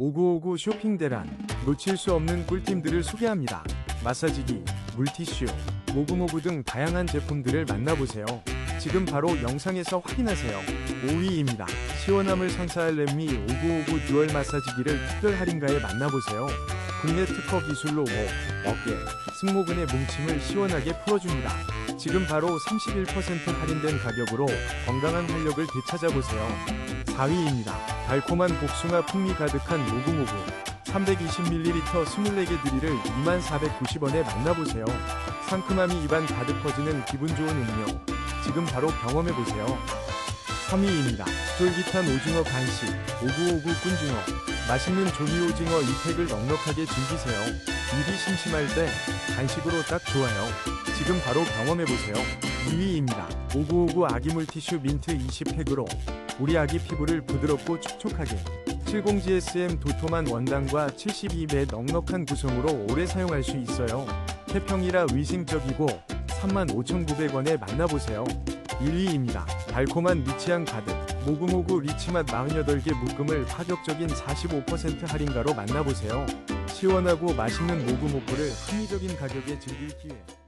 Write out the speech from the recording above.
5959 쇼핑 대란 놓칠 수 없는 꿀템들을 소개합니다. 마사지기, 물티슈, 모구모구 등 다양한 제품들을 만나보세요. 지금 바로 영상에서 확인하세요. 5위입니다. 시원함을 선사할 렘미 5959 듀얼 마사지기를 특별 할인가에 만나보세요. 국내 특허 기술로 목, 어깨, 승모근의 뭉침을 시원하게 풀어줍니다. 지금 바로 31% 할인된 가격으로 건강한 활력을 되찾아보세요. 4위입니다. 달콤한 복숭아 풍미 가득한 모구모구 320ml 24개 드리를 2490원에 만나보세요. 상큼함이 입안 가득 퍼지는 기분 좋은 음료. 지금 바로 경험해보세요. 3위입니다. 쫄깃한 오징어 간식 5959 꾼징어 맛있는 조미 오징어 2팩을 넉넉하게 즐기세요. 입이 심심할 때 간식으로 딱 좋아요. 지금 바로 경험해보세요. 2위입니다. 5959 아기 물티슈 민트 20팩으로 우리 아기 피부를 부드럽고 촉촉하게 70GSM 도톰한 원단과 72배 넉넉한 구성으로 오래 사용할 수 있어요. 태평이라 위생적이고 35,900원에 만나보세요. 1위입니다. 달콤한 리치향 가득 모구모구 리치맛 48개 묶음을 파격적인 45% 할인가로 만나보세요. 시원하고 맛있는 모구모구를 합리적인 가격에 즐길 기회.